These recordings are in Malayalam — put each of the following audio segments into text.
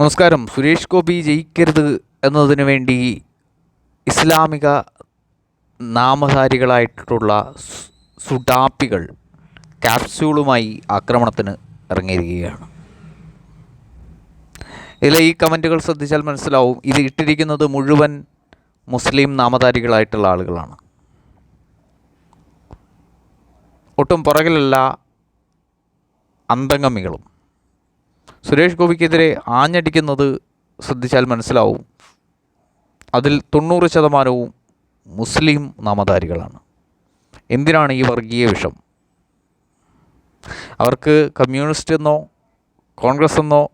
നമസ്കാരം. സുരേഷ് ഗോപി ജയിക്കരുത് എന്നതിനു വേണ്ടി ഇസ്ലാമിക നാമധാരികളായിട്ടുള്ള സുഡാപ്പികൾ ക്യാപ്സ്യൂളുമായി ആക്രമണത്തിന് ഇറങ്ങിയിരിക്കുകയാണ്. ഇതിലെ ഈ കമന്റുകൾ ശ്രദ്ധിച്ചാൽ മനസ്സിലാവും. ഇത് ഇട്ടിരിക്കുന്നത് മുഴുവൻ മുസ്ലിം നാമധാരികളായിട്ടുള്ള ആളുകളാണ്. ഒട്ടും പുറകിലല്ല അന്തംഗമികളും. സുരേഷ് ഗോപിക്കെതിരെ ആഞ്ഞടിക്കുന്നത് ശ്രദ്ധിച്ചാൽ മനസ്സിലാവും. അതിൽ തൊണ്ണൂറ് ശതമാനവും മുസ്ലിം നാമധാരികളാണ്. എന്തിനാണ് ഈ വർഗീയ വിഷം? അവർക്ക് കമ്മ്യൂണിസ്റ്റ് എന്നോ കോൺഗ്രസ് എന്നോ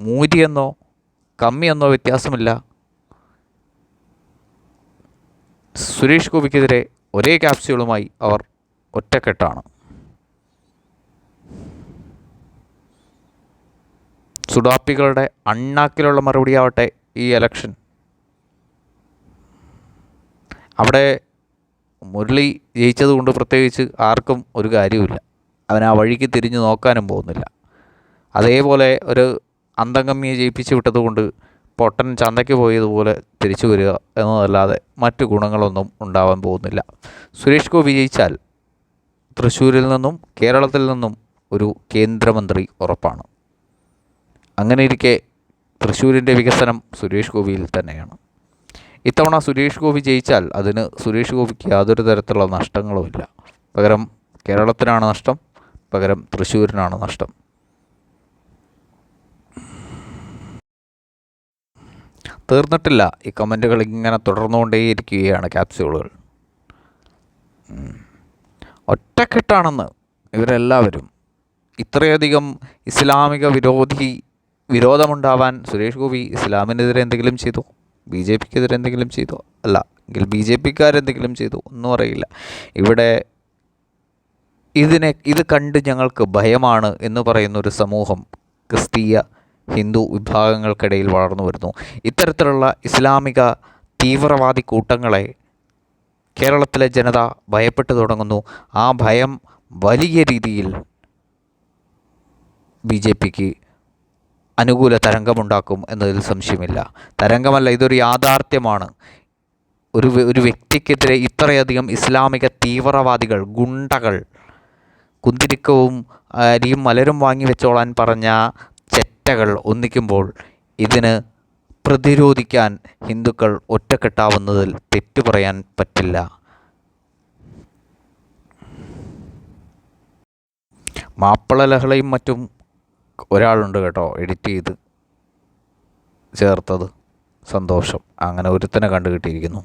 മൂരി എന്നോ കമ്മി എന്നോ വ്യത്യാസമില്ല. സുരേഷ് ഗോപിക്കെതിരെ ഒരേ ക്യാപ്സ്യൂളുമായി അവർ ഒറ്റക്കെട്ടാണ്. സുഡാപ്പികളുടെ അണ്ണാക്കിലുള്ള മറുപടി ആവട്ടെ ഈ എലക്ഷൻ അവിടെ മുരളി ജയിച്ചതുകൊണ്ട് പ്രത്യേകിച്ച് ആർക്കും ഒരു കാര്യവുമില്ല. അവൻ ആ വഴിക്ക് തിരിഞ്ഞു നോക്കാനും പോകുന്നില്ല. അതേപോലെ ഒരു അന്തംഗമ്മിയെ ജയിപ്പിച്ച് വിട്ടതുകൊണ്ട് പൊട്ടൻ ചന്തയ്ക്ക് പോയതുപോലെ തിരിച്ചു വരിക എന്നതല്ലാതെ മറ്റു ഗുണങ്ങളൊന്നും ഉണ്ടാവാൻ പോകുന്നില്ല. സുരേഷ് ഗോപി ജയിച്ചാൽ തൃശ്ശൂരിൽ നിന്നും കേരളത്തിൽ നിന്നും ഒരു കേന്ദ്രമന്ത്രി ഉറപ്പാണ്. അങ്ങനെ ഇരിക്കെ തൃശ്ശൂരിന്റെ വികസനം സുരേഷ് ഗോപിയിൽ തന്നെയാണ്. ഇത്തവണ സുരേഷ് ഗോപി ജയിച്ചാൽ അതിന് സുരേഷ് ഗോപിക്ക് യാതൊരു തരത്തിലുള്ള നഷ്ടങ്ങളുമില്ല പകരം കേരളത്തിനാണ് നഷ്ടം പകരം തൃശ്ശൂരിനാണ് നഷ്ടം. തീർന്നിട്ടില്ല. ഈ കമന്റുകൾ ഇങ്ങനെ തുടർന്നുകൊണ്ടേയിരിക്കുകയാണ് ക്യാപ്സ്യൂളുകൾ. ഒറ്റക്കെട്ടാണെന്ന് ഇവരെല്ലാവരും. ഇത്രയധികം ഇസ്ലാമിക വിരോധി വിരോധമുണ്ടാവാൻ സുരേഷ് ഗോപി ഇസ്ലാമിനെതിരെ എന്തെങ്കിലും ചെയ്തു? ബി ജെ പിക്കെതിരെ എന്തെങ്കിലും ചെയ്തു? അല്ല എങ്കിൽ ബി ജെ പിക്കാരെന്തെങ്കിലും ചെയ്തു ഒന്നും അറിയില്ല. ഇവിടെ ഇതിനെ ഇത് കണ്ട് ഞങ്ങൾക്ക് ഭയമാണ് എന്ന് പറയുന്ന ഒരു സമൂഹം ക്രിസ്തീയ ഹിന്ദു വിഭാഗങ്ങൾക്കിടയിൽ വളർന്നു വരുന്നു. ഇത്തരത്തിലുള്ള ഇസ്ലാമിക തീവ്രവാദി കൂട്ടങ്ങളെ കേരളത്തിലെ ജനത ഭയപ്പെട്ടു തുടങ്ങുന്നു. ആ ഭയം വലിയ രീതിയിൽ ബി ജെ പിക്ക് അനുകൂല തരംഗമുണ്ടാക്കും എന്നതിൽ സംശയമില്ല. തരംഗമല്ല ഇതൊരു യാഥാർത്ഥ്യമാണ്. ഒരു ഒരു വ്യക്തിക്കെതിരെ ഇത്രയധികം ഇസ്ലാമിക തീവ്രവാദികൾ ഗുണ്ടകൾ കുന്തിരിക്കവും അരിയും മലരും വാങ്ങി വെച്ചോളാൻ പറഞ്ഞ ചെറ്റകൾ ഒന്നിക്കുമ്പോൾ ഇതിന് പ്രതിരോധിക്കാൻ ഹിന്ദുക്കൾ ഒറ്റക്കെട്ടാവുന്നതിൽ തെറ്റു പറയാൻ പറ്റില്ല. മാപ്പിള ലഹളയും മറ്റും ഒരാളുണ്ട് കേട്ടോ എഡിറ്റ് ചെയ്ത് ചേർത്തത്. സന്തോഷം. അങ്ങനെ ഒരുത്തനെ കണ്ടു കിട്ടിയിരിക്കുന്നു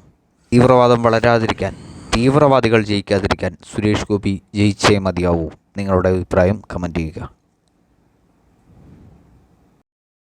തീവ്രവാദം വളരാതിരിക്കാൻ തീവ്രവാദികൾ ജയിക്കാതിരിക്കാൻ സുരേഷ് ഗോപി ജയിച്ചേ മതിയാവൂ. നിങ്ങളുടെ അഭിപ്രായം കമന്റ് ചെയ്യുക.